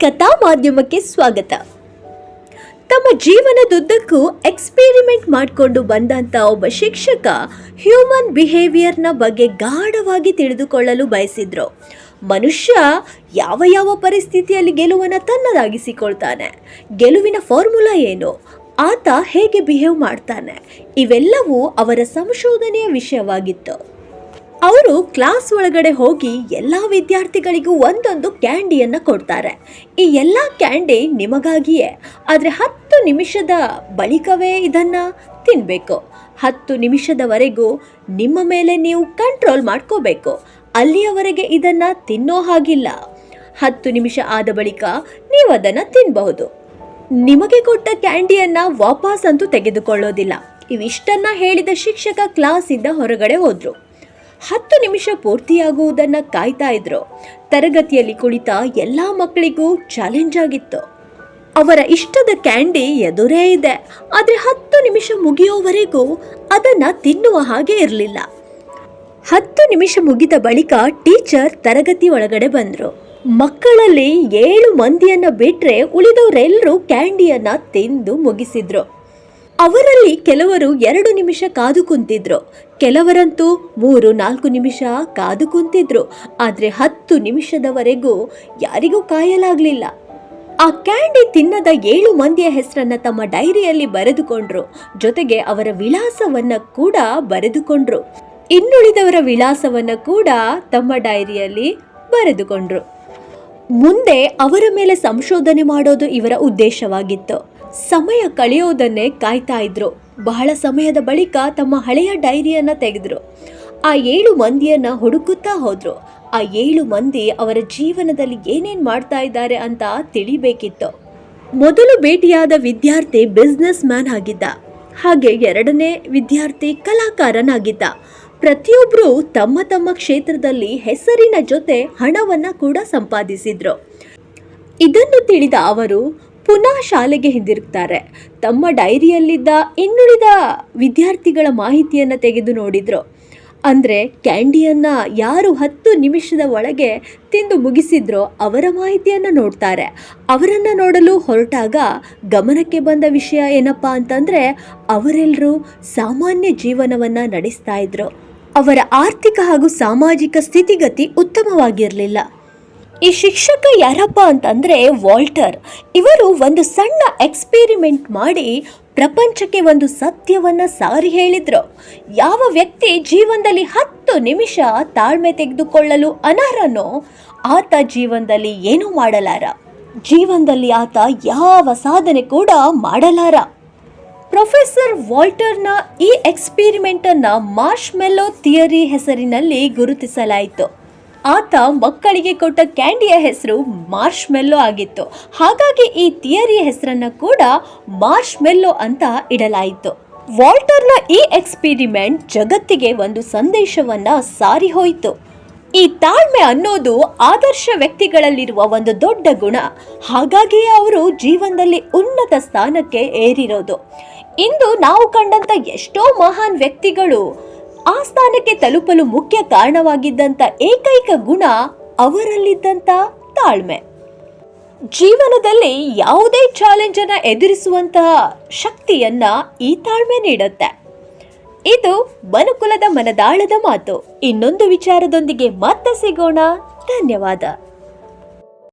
ಕಥಾ ಮಾಧ್ಯಮಕ್ಕೆ ಸ್ವಾಗತ. ತಮ್ಮ ಜೀವನದುದ್ದಕ್ಕೂ ಎಕ್ಸ್ಪೆರಿಮೆಂಟ್ ಮಾಡಿಕೊಂಡು ಬಂದಂಥ ಒಬ್ಬ ಶಿಕ್ಷಕ ಹ್ಯೂಮನ್ ಬಿಹೇವಿಯರ್ನ ಬಗ್ಗೆ ಗಾಢವಾಗಿ ತಿಳಿದುಕೊಳ್ಳಲು ಬಯಸಿದ್ರು. ಮನುಷ್ಯ ಯಾವ ಯಾವ ಪರಿಸ್ಥಿತಿಯಲ್ಲಿ ಗೆಲುವನ್ನು ತನ್ನದಾಗಿಸಿಕೊಳ್ತಾನೆ, ಗೆಲುವಿನ ಫಾರ್ಮುಲಾ ಏನು, ಆತ ಹೇಗೆ ಬಿಹೇವ್ ಮಾಡ್ತಾನೆ, ಇವೆಲ್ಲವೂ ಅವರ ಸಂಶೋಧನೆಯ ವಿಷಯವಾಗಿತ್ತು. ಅವರು ಕ್ಲಾಸ್ ಒಳಗಡೆ ಹೋಗಿ ಎಲ್ಲ ವಿದ್ಯಾರ್ಥಿಗಳಿಗೂ ಒಂದೊಂದು ಕ್ಯಾಂಡಿಯನ್ನು ಕೊಡ್ತಾರೆ. ಈ ಎಲ್ಲ ಕ್ಯಾಂಡಿ ನಿಮಗಾಗಿಯೇ. ಆದರೆ ಹತ್ತು ನಿಮಿಷದ ಬಳಿಕವೇ ಇದನ್ನು ತಿನ್ನಬೇಕು ಹತ್ತು ನಿಮಿಷದವರೆಗೂ ನಿಮ್ಮ ಮೇಲೆ ನೀವು ಕಂಟ್ರೋಲ್ ಮಾಡ್ಕೋಬೇಕು. ಅಲ್ಲಿಯವರೆಗೆ ಇದನ್ನು ತಿನ್ನೋ ಹಾಗಿಲ್ಲ. ಹತ್ತು ನಿಮಿಷ ಆದ ಬಳಿಕ ನೀವು ಅದನ್ನು ತಿನ್ನಬಹುದು ನಿಮಗೆ ಕೊಟ್ಟ ಕ್ಯಾಂಡಿಯನ್ನು ವಾಪಸ್ ಅಂತೂ ತೆಗೆದುಕೊಳ್ಳೋದಿಲ್ಲ. ಇವಿಷ್ಟನ್ನು ಹೇಳಿದ ಶಿಕ್ಷಕ ಕ್ಲಾಸಿಂದ ಹೊರಗಡೆ ಹೋದ್ರು. ಹತ್ತು ನಿಮಿಷ ಪೂರ್ತಿಯಾಗುವುದನ್ನು ಕಾಯ್ತಾ ಇದ್ರು. ತರಗತಿಯಲ್ಲಿ ಕುಳಿತ ಎಲ್ಲ ಮಕ್ಕಳಿಗೂ ಚಾಲೆಂಜ್ ಆಗಿತ್ತು. ಅವರ ಇಷ್ಟದ ಕ್ಯಾಂಡಿ ಎದುರೇ ಇದೆ. ಆದರೆ ಹತ್ತು ನಿಮಿಷ ಮುಗಿಯೋವರೆಗೂ ಅದನ್ನ ತಿನ್ನುವ ಹಾಗೆ ಇರಲಿಲ್ಲ. ಹತ್ತು ನಿಮಿಷ ಮುಗಿದ ಬಳಿಕ ಟೀಚರ್ ತರಗತಿ ಒಳಗಡೆ ಬಂದರು. ಮಕ್ಕಳಲ್ಲಿ ಏಳು ಮಂದಿಯನ್ನು ಬಿಟ್ಟರೆ ಉಳಿದವರೆಲ್ಲರೂ ಕ್ಯಾಂಡಿಯನ್ನು ತಿಂದು ಮುಗಿಸಿದ್ರು. ಅವರಲ್ಲಿ ಕೆಲವರು ಎರಡು ನಿಮಿಷ ಕಾದು ಕುಂತಿದ್ರು. ಕೆಲವರಂತೂ ಮೂರು ನಾಲ್ಕು ನಿಮಿಷ ಕಾದು ಕುಂತಿದ್ರು. ಆದರೆ ಹತ್ತು ನಿಮಿಷದವರೆಗೂ ಯಾರಿಗೂ ಕಾಯಲಾಗಲಿಲ್ಲ. ಆ ಕ್ಯಾಂಡಿ ತಿನ್ನದ ಏಳು ಮಂದಿಯ ಹೆಸರನ್ನು ತಮ್ಮ ಡೈರಿಯಲ್ಲಿ ಬರೆದುಕೊಂಡ್ರು. ಜೊತೆಗೆ ಅವರ ವಿಳಾಸವನ್ನು ಕೂಡ ಬರೆದುಕೊಂಡ್ರು. ಇನ್ನುಳಿದವರ ವಿಳಾಸವನ್ನು ಕೂಡ ತಮ್ಮ ಡೈರಿಯಲ್ಲಿ ಬರೆದುಕೊಂಡ್ರು. ಮುಂದೆ ಅವರ ಮೇಲೆ ಸಂಶೋಧನೆ ಮಾಡೋದು ಇವರ ಉದ್ದೇಶವಾಗಿತ್ತು. ಸಮಯ ಕಳೆಯೋದನ್ನೇ ಕಾಯ್ತಾ ಇದ್ರು. ಬಹಳ ಸಮಯದ ಬಳಿಕ ತಮ್ಮ ಹಳೆಯ ಡೈರಿಯನ್ನ ತೆಗೆದ್ರು. ಆ ಏಳು ಮಂದಿಯನ್ನ ಹುಡುಕುತ್ತಾ ಹೋದ್ರು. ಆ ಏಳು ಮಂದಿ ಅವರ ಜೀವನದಲ್ಲಿ ಏನೇನ್ ಮಾಡ್ತಾ ಇದ್ದಾರೆ ಅಂತ ತಿಳಿಬೇಕಿತ್ತು. ಮೊದಲು ಭೇಟಿಯಾದ ವಿದ್ಯಾರ್ಥಿ ಬಿಸ್ನೆಸ್ ಮ್ಯಾನ್ ಆಗಿದ್ದ. ಹಾಗೆ ಎರಡನೇ ವಿದ್ಯಾರ್ಥಿ ಕಲಾಕಾರನಾಗಿದ್ದ. ಪ್ರತಿಯೊಬ್ಬರು ತಮ್ಮ ತಮ್ಮ ಕ್ಷೇತ್ರದಲ್ಲಿ ಹೆಸರಿನ ಜೊತೆ ಹಣವನ್ನು ಕೂಡ ಸಂಪಾದಿಸಿದ್ರು. ಇದನ್ನು ತಿಳಿದ ಅವರು ಪುನಃ ಶಾಲೆಗೆ ಹಿಂದಿರುಗ್ತಾರೆ. ತಮ್ಮ ಡೈರಿಯಲ್ಲಿದ್ದ ಇನ್ನುಳಿದ ವಿದ್ಯಾರ್ಥಿಗಳ ಮಾಹಿತಿಯನ್ನು ತೆಗೆದು ನೋಡಿದರು. ಅಂದರೆ ಕ್ಯಾಂಡಿಯನ್ನು ಯಾರು ಹತ್ತು ನಿಮಿಷದ ಒಳಗೆ ತಿಂದು ಮುಗಿಸಿದ್ರೋ ಅವರ ಮಾಹಿತಿಯನ್ನು ನೋಡ್ತಾರೆ. ಅವರನ್ನು ನೋಡಲು ಹೊರಟಾಗ ಗಮನಕ್ಕೆ ಬಂದ ವಿಷಯ ಏನಪ್ಪ ಅಂತಂದರೆ ಅವರೆಲ್ಲರೂ ಸಾಮಾನ್ಯ ಜೀವನವನ್ನು ನಡೆಸ್ತಾ ಇದ್ರು. ಅವರ ಆರ್ಥಿಕ ಹಾಗೂ ಸಾಮಾಜಿಕ ಸ್ಥಿತಿಗತಿ ಉತ್ತಮವಾಗಿರಲಿಲ್ಲ. ಈ ಶಿಕ್ಷಕ ಯಾರಪ್ಪ ಅಂತಂದರೆ ವಾಲ್ಟರ್. ಇವರು ಒಂದು ಸಣ್ಣ ಎಕ್ಸ್ಪೆರಿಮೆಂಟ್ ಮಾಡಿ ಪ್ರಪಂಚಕ್ಕೆ ಒಂದು ಸತ್ಯವನ್ನು ಸಾರಿ ಹೇಳಿದರು. ಯಾವ ವ್ಯಕ್ತಿ ಜೀವನದಲ್ಲಿ ಹತ್ತು ನಿಮಿಷ ತಾಳ್ಮೆ ತೆಗೆದುಕೊಳ್ಳಲು ಅನರ್ಹನೋ ಆತ ಜೀವನದಲ್ಲಿ ಏನೂ ಮಾಡಲಾರ. ಜೀವನದಲ್ಲಿ ಆತ ಯಾವ ಸಾಧನೆ ಕೂಡ ಮಾಡಲಾರ. ಪ್ರೊಫೆಸರ್ ವಾಲ್ಟರ್ನ ಈ ಎಕ್ಸ್ಪೆರಿಮೆಂಟನ್ನು ಮಾರ್ಷ್ ಮೆಲ್ಲೋ ಥಿಯರಿ ಹೆಸರಿನಲ್ಲಿ ಗುರುತಿಸಲಾಯಿತು. ಆತ ಮಕ್ಕಳಿಗೆ ಕೊಟ್ಟ ಕ್ಯಾಂಡಿಯ ಹೆಸರು ಮಾರ್ಷ್ ಮೆಲ್ಲೋ ಆಗಿತ್ತು. ಹಾಗಾಗಿ ಈ ಥಿಯರಿ ಹೆಸರನ್ನು ಕೂಡ ಮಾರ್ಷ್ ಮೆಲ್ಲೋ ಅಂತ ಇಡಲಾಯಿತು. ವಾಲ್ಟರ್ನ ಈ ಎಕ್ಸ್ಪೆರಿಮೆಂಟ್ ಜಗತ್ತಿಗೆ ಒಂದು ಸಂದೇಶವನ್ನು ಸಾರಿ ಹೋಯಿತು. ಈ ತಾಳ್ಮೆ ಅನ್ನೋದು ಆದರ್ಶ ವ್ಯಕ್ತಿಗಳಲ್ಲಿರುವ ಒಂದು ದೊಡ್ಡ ಗುಣ. ಹಾಗಾಗಿಯೇ ಅವರು ಜೀವನದಲ್ಲಿ ಉನ್ನತ ಸ್ಥಾನಕ್ಕೆ ಏರಿರೋದು. ಇಂದು ನಾವು ಕಂಡಂತ ಎಷ್ಟೋ ಮಹಾನ್ ವ್ಯಕ್ತಿಗಳು ಆ ಸ್ಥಾನಕ್ಕೆ ತಲುಪಲು ಮುಖ್ಯ ಕಾರಣವಾಗಿದ್ದಂತ ಏಕೈಕ ಗುಣ ಅವರಲ್ಲಿದ್ದಂತ ತಾಳ್ಮೆ. ಜೀವನದಲ್ಲಿ ಯಾವುದೇ ಚಾಲೆಂಜ್ ಅನ್ನ ಎದುರಿಸುವಂತಹ ಶಕ್ತಿಯನ್ನ ಈ ತಾಳ್ಮೆ ನೀಡುತ್ತೆ. ಇದು ಮನುಕುಲದ ಮನದಾಳದ ಮಾತು. ಇನ್ನೊಂದು ವಿಚಾರದೊಂದಿಗೆ ಮತ್ತೆ ಸಿಗೋಣ. ಧನ್ಯವಾದ.